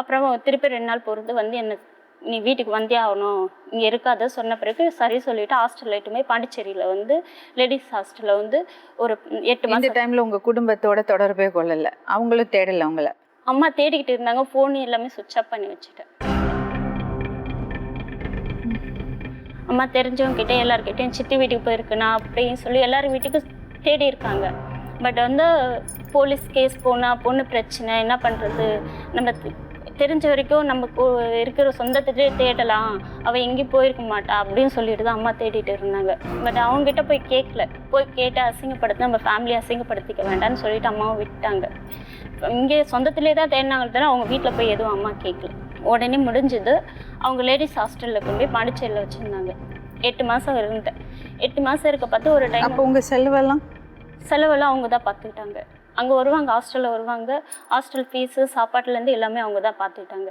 அப்புறம் திருப்பி ரெண்டு நாள் பொறுத்து வந்து என்ன நீ வீட்டுக்கு வந்தே ஆகணும். இங்கே இருக்காத சொன்ன பிறகு சரி சொல்லிட்டு ஹாஸ்டலில் எட்டுமே பாண்டிச்சேரியில் வந்து லேடிஸ் ஹாஸ்டலில் வந்து ஒரு எட்டு மாதம் டைம்ல உங்க குடும்பத்தோட தொடர்பே கொள்ளல. அவங்களும் தேடல உங்களை. அம்மா தேடிக்கிட்டு இருந்தாங்க. ஃபோன் எல்லாமே சுவிட்ச் ஆஃப் பண்ணி வச்சுட்டேன். அம்மா தெரிஞ்சவங்க கிட்ட எல்லார்கிட்டயும் சித்தி வீட்டுக்கு போயிருக்குண்ணா அப்படின்னு சொல்லி எல்லார் வீட்டுக்கும் தேடி இருக்காங்க. பட் வந்து போலீஸ் கேஸ் போனால் பொண்ணு பிரச்சனை என்ன பண்ணுறது நம்ம தெரிஞ்ச வரைக்கும் நம்ம இருக்கிற சொந்தத்திலே தேடலாம் அவள் எங்கேயும் போயிருக்க மாட்டா அப்படின்னு சொல்லிட்டு தான் அம்மா தேடிட்டு இருந்தாங்க. பட் அவங்ககிட்ட போய் கேட்கல போய் கேட்டு அசிங்கப்படுத்தி நம்ம ஃபேமிலி அசிங்கப்படுத்திக்க வேண்டாம்னு சொல்லிட்டு அம்மாவும் விட்டாங்க. இங்கே சொந்தத்திலே தான் தேடினாங்க தவிர அவங்க வீட்டில் போய் எதுவும் அம்மா கேட்கல உடனே முடிஞ்சது அவங்க லேடிஸ் ஹாஸ்டலில் கொண்டு போய் பாண்டிச்சேரியில் வச்சுருந்தாங்க. எட்டு மாதம் இருந்தேன் எட்டு மாதம் இருக்க பார்த்து ஒரு டைம் அப்போ உங்க செலவெல்லாம்? செலவெல்லாம் அவங்க தான் பார்த்துக்கிட்டாங்க. அங்கே வருவாங்க ஹாஸ்டலில் வருவாங்க. ஹாஸ்டல் ஃபீஸு சாப்பாட்டுலேருந்து எல்லாமே அவங்க தான் பார்த்துக்கிட்டாங்க